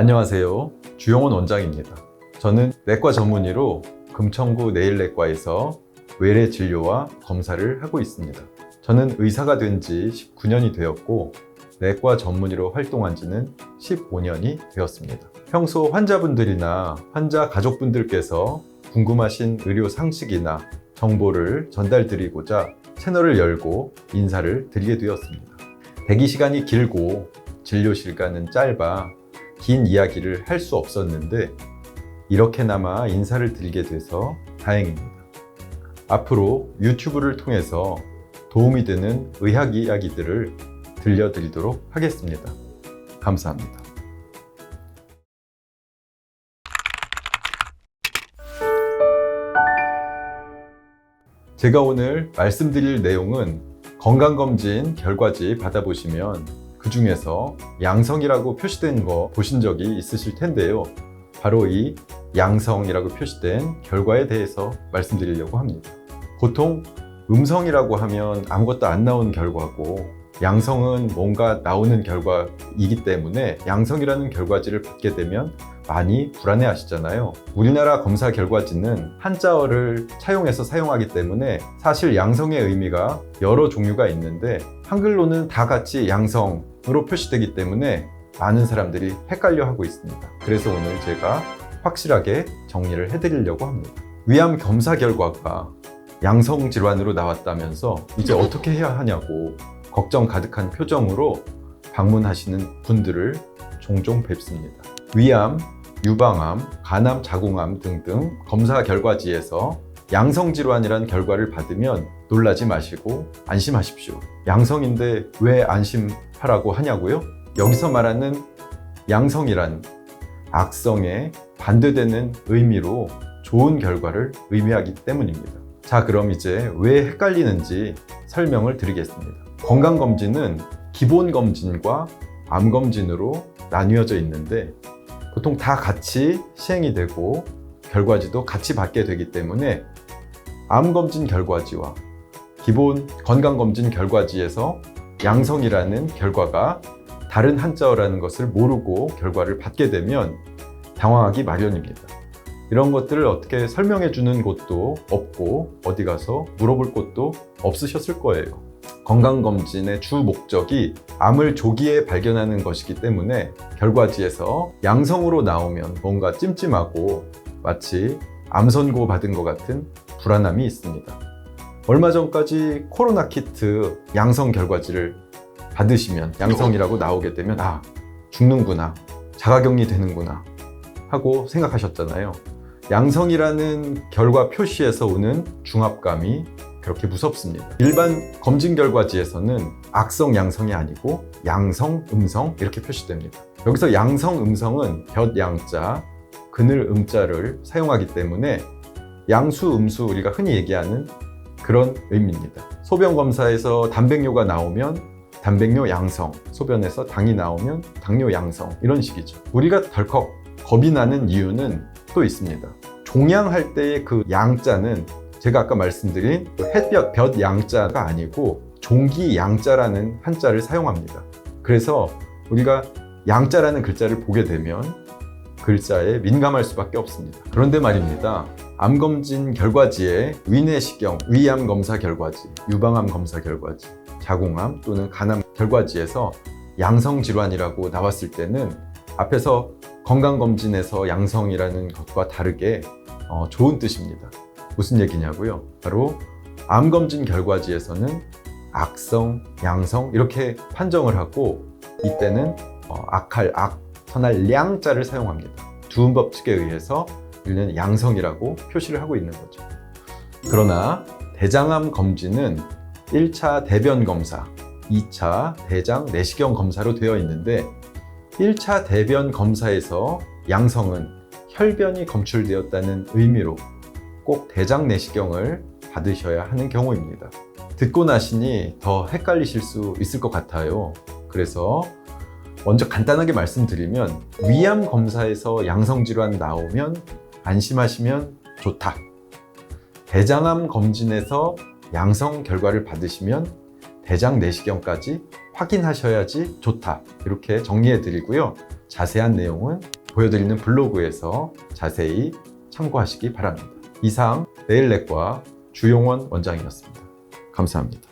안녕하세요. 주영원 원장입니다. 저는 내과 전문의로 금천구 내일내과에서 외래 진료와 검사를 하고 있습니다. 저는 의사가 된 지 19년이 되었고, 내과 전문의로 활동한 지는 15년이 되었습니다. 평소 환자분들이나 환자 가족분들께서 궁금하신 의료 상식이나 정보를 전달드리고자 채널을 열고 인사를 드리게 되었습니다. 대기 시간이 길고 진료 시간은 짧아 긴 이야기를 할 수 없었는데 이렇게나마 인사를 드리게 돼서 다행입니다. 앞으로 유튜브를 통해서 도움이 되는 의학 이야기들을 들려드리도록 하겠습니다. 감사합니다. 제가 오늘 말씀드릴 내용은 건강검진 결과지 받아보시면 그 중에서 양성이라고 표시된 거 보신 적이 있으실 텐데요. 바로 이 양성이라고 표시된 결과에 대해서 말씀드리려고 합니다. 보통 음성이라고 하면 아무것도 안 나온 결과고 양성은 뭔가 나오는 결과이기 때문에 양성이라는 결과지를 받게 되면 많이 불안해 하시잖아요. 우리나라 검사 결과지는 한자어를 차용해서 사용하기 때문에 사실 양성의 의미가 여러 종류가 있는데 한글로는 다 같이 양성 으로 표시되기 때문에 많은 사람들이 헷갈려 하고 있습니다. 그래서 오늘 제가 확실하게 정리를 해드리려고 합니다. 위암 검사 결과가 양성 질환으로 나왔다면서 이제 어떻게 해야 하냐고 걱정 가득한 표정으로 방문하시는 분들을 종종 뵙습니다. 위암, 유방암, 간암, 자궁암 등등 검사 결과지에서 양성 질환이란 결과를 받으면 놀라지 마시고 안심하십시오. 양성인데 왜 안심하라고 하냐고요? 여기서 말하는 양성이란 악성에 반대되는 의미로 좋은 결과를 의미하기 때문입니다. 자, 그럼 이제 왜 헷갈리는지 설명을 드리겠습니다. 건강검진은 기본검진과 암검진으로 나뉘어져 있는데 보통 다 같이 시행이 되고 결과지도 같이 받게 되기 때문에 암검진 결과지와 기본 건강검진 결과지에서 양성이라는 결과가 다른 한자어라는 것을 모르고 결과를 받게 되면 당황하기 마련입니다. 이런 것들을 어떻게 설명해 주는 곳도 없고 어디 가서 물어볼 곳도 없으셨을 거예요. 건강검진의 주 목적이 암을 조기에 발견하는 것이기 때문에 결과지에서 양성으로 나오면 뭔가 찜찜하고 마치 암 선고 받은 것 같은 불안함이 있습니다. 얼마 전까지 코로나 키트 양성 결과지를 받으시면 양성이라고 나오게 되면 아 죽는구나 자가격리 되는구나 하고 생각하셨잖아요. 양성이라는 결과 표시에서 오는 중압감이 그렇게 무섭습니다. 일반 검진 결과지에서는 악성 양성이 아니고 양성, 음성 이렇게 표시됩니다. 여기서 양성, 음성은 볕 양자, 그늘 음자를 사용하기 때문에 양수, 음수 우리가 흔히 얘기하는 그런 의미입니다. 소변 검사에서 단백뇨가 나오면 단백뇨 양성, 소변에서 당이 나오면 당뇨 양성 이런 식이죠. 우리가 덜컥 겁이 나는 이유는 또 있습니다. 종양할 때의 그 양자는 제가 아까 말씀드린 그 햇볕, 볕 양자가 아니고 종기 양자라는 한자를 사용합니다. 그래서 우리가 양자라는 글자를 보게 되면 글자에 민감할 수밖에 없습니다. 그런데 말입니다. 암검진 결과지에 위내시경, 위암 검사 결과지, 유방암 검사 결과지, 자궁암 또는 간암 결과지에서 양성 질환이라고 나왔을 때는 앞에서 건강검진에서 양성이라는 것과 다르게 어, 좋은 뜻입니다. 무슨 얘기냐고요? 바로 암검진 결과지에서는 악성, 양성 이렇게 판정을 하고 이때는 어, 악할, 악, 선할 량자를 사용합니다. 두음 법칙에 의해서 우리는 양성이라고 표시를 하고 있는 거죠. 그러나 대장암 검진은 1차 대변 검사, 2차 대장 내시경 검사로 되어 있는데 1차 대변 검사에서 양성은 혈변이 검출되었다는 의미로 꼭 대장 내시경을 받으셔야 하는 경우입니다. 듣고 나시니 더 헷갈리실 수 있을 것 같아요. 그래서 먼저 간단하게 말씀드리면 위암 검사에서 양성 질환 나오면 안심하시면 좋다. 대장암 검진에서 양성 결과를 받으시면 대장 내시경까지 확인하셔야지 좋다. 이렇게 정리해 드리고요. 자세한 내용은 보여드리는 블로그에서 자세히 참고하시기 바랍니다. 이상 네일렉과 주용원 원장이었습니다. 감사합니다.